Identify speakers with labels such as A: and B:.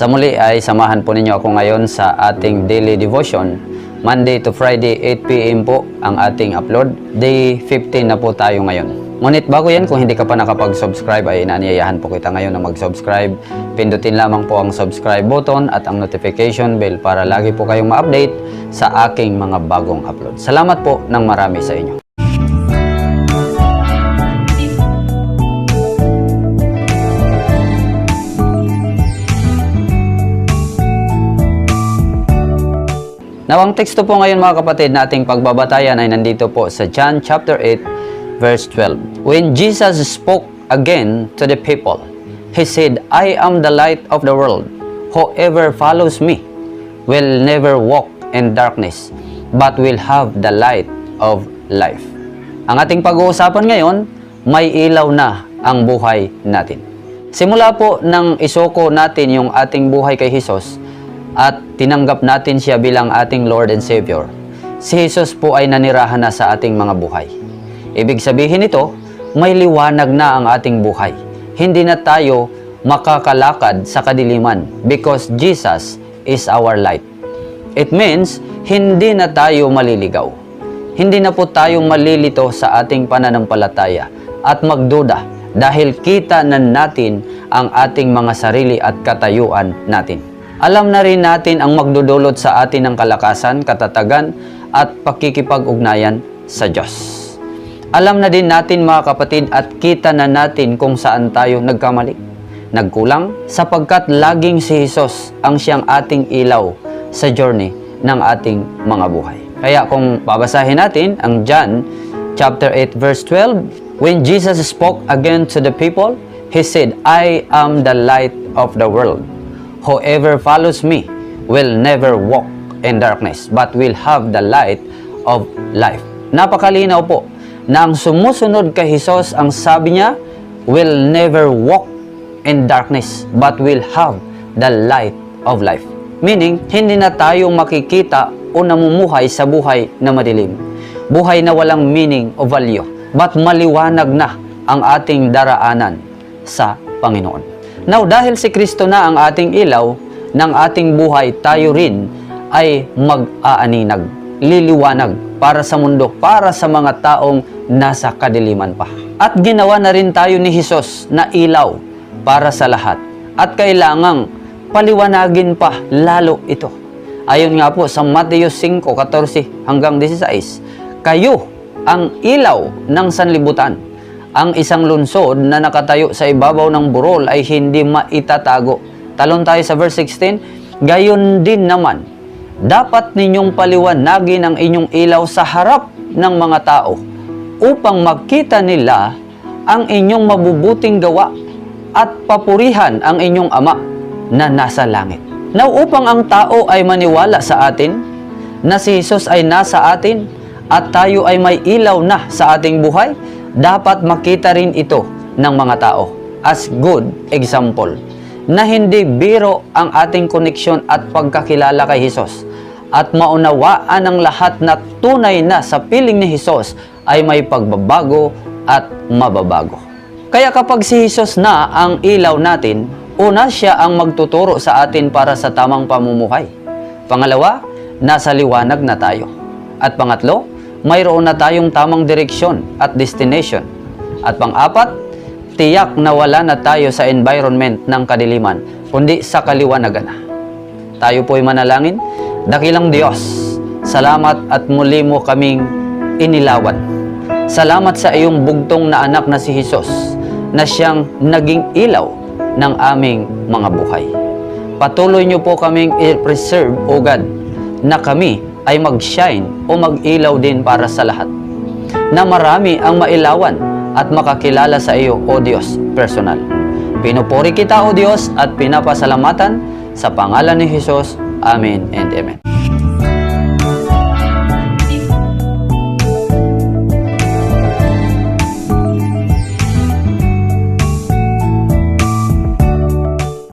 A: Sa muli ay samahan po ninyo ako ngayon sa ating daily devotion. Monday to Friday, 8pm po ang ating upload. Day 15 na po tayo ngayon. Ngunit bago yan, kung hindi ka pa nakapag-subscribe, ay inaniyayahan po kita ngayon na mag-subscribe. Pindutin lamang po ang subscribe button at ang notification bell para lagi po kayong ma-update sa aking mga bagong upload. Salamat po ng marami sa inyo. Now, ang teksto po ngayon mga kapatid na ating pagbabatayan ay nandito po sa John chapter 8 verse 12. When Jesus spoke again to the people, He said, I am the light of the world. Whoever follows me will never walk in darkness, but will have the light of life. Ang ating pag-uusapan ngayon, may ilaw na ang buhay natin. Simula po nang isoko natin yung ating buhay kay Jesus, at tinanggap natin siya bilang ating Lord and Savior, si Jesus po ay nanirahan na sa ating mga buhay. Ibig sabihin nito, may liwanag na ang ating buhay. Hindi na tayo makakalakad sa kadiliman because Jesus is our light. It means, hindi na tayo maliligaw. Hindi na po tayo malilito sa ating pananampalataya at magduda dahil kita na natin ang ating mga sarili at katayuan natin. Alam na rin natin ang magdudulot sa atin ng kalakasan, katatagan at pakikipag-ugnayan sa Diyos. Alam na din natin mga kapatid at kita na natin kung saan tayo nagkamali. Nagkulang sapagkat laging si Jesus ang siyang ating ilaw sa journey ng ating mga buhay. Kaya kung babasahin natin ang John chapter 8 verse 12, when Jesus spoke again to the people, he said, I am the light of the world. Whoever follows me will never walk in darkness, but will have the light of life. Napakalinaw po na ang sumusunod kay Jesus, ang sabi niya, will never walk in darkness, but will have the light of life. Meaning, hindi na tayo makikita o namumuhay sa buhay na madilim. Buhay na walang meaning o value, but maliwanag na ang ating daraanan sa Panginoon. Now, dahil si Kristo na ang ating ilaw ng ating buhay, tayo rin ay mag-aaninag, liliwanag para sa mundo, para sa mga taong nasa kadiliman pa. At ginawa na rin tayo ni Jesus na ilaw para sa lahat. At kailangang paliwanagin pa lalo ito. Ayon nga po sa Mateo 5:14 hanggang 16, kayo ang ilaw ng sanlibutan ang isang lunsod na nakatayo sa ibabaw ng burol ay hindi maitatago. Talon tayo sa verse 16, Gayon din naman, dapat ninyong paliwanagin ang inyong ilaw sa harap ng mga tao upang makita nila ang inyong mabubuting gawa at papurihan ang inyong ama na nasa langit. Now, upang ang tao ay maniwala sa atin na si Jesus ay nasa atin at tayo ay may ilaw na sa ating buhay, dapat makita rin ito ng mga tao as good example na hindi biro ang ating koneksyon at pagkakilala kay Jesus at maunawaan ng lahat na tunay na sa piling ni Jesus ay may pagbabago at mababago. Kaya kapag si Jesus na ang ilaw natin, una siya ang magtuturo sa atin para sa tamang pamumuhay. Pangalawa, nasa liwanag na tayo. At pangatlo, mayroon na tayong tamang direksyon at destination. At pang-apat, tiyak na wala na tayo sa environment ng kadiliman, kundi sa kaliwanagan na. Tayo po'y manalangin. Dakilang Diyos, salamat at muli mo kaming inilawan. Salamat sa iyong bugtong na anak na si Jesus na siyang naging ilaw ng aming mga buhay. Patuloy niyo po kaming i-preserve, O God, na kami ay mag-shine o mag-ilaw din para sa lahat. Na marami ang mailawan at makakilala sa iyo, O Diyos, personal. Pinupuri kita, O Diyos, at pinapasalamatan sa pangalan ni Jesus. Amen and Amen.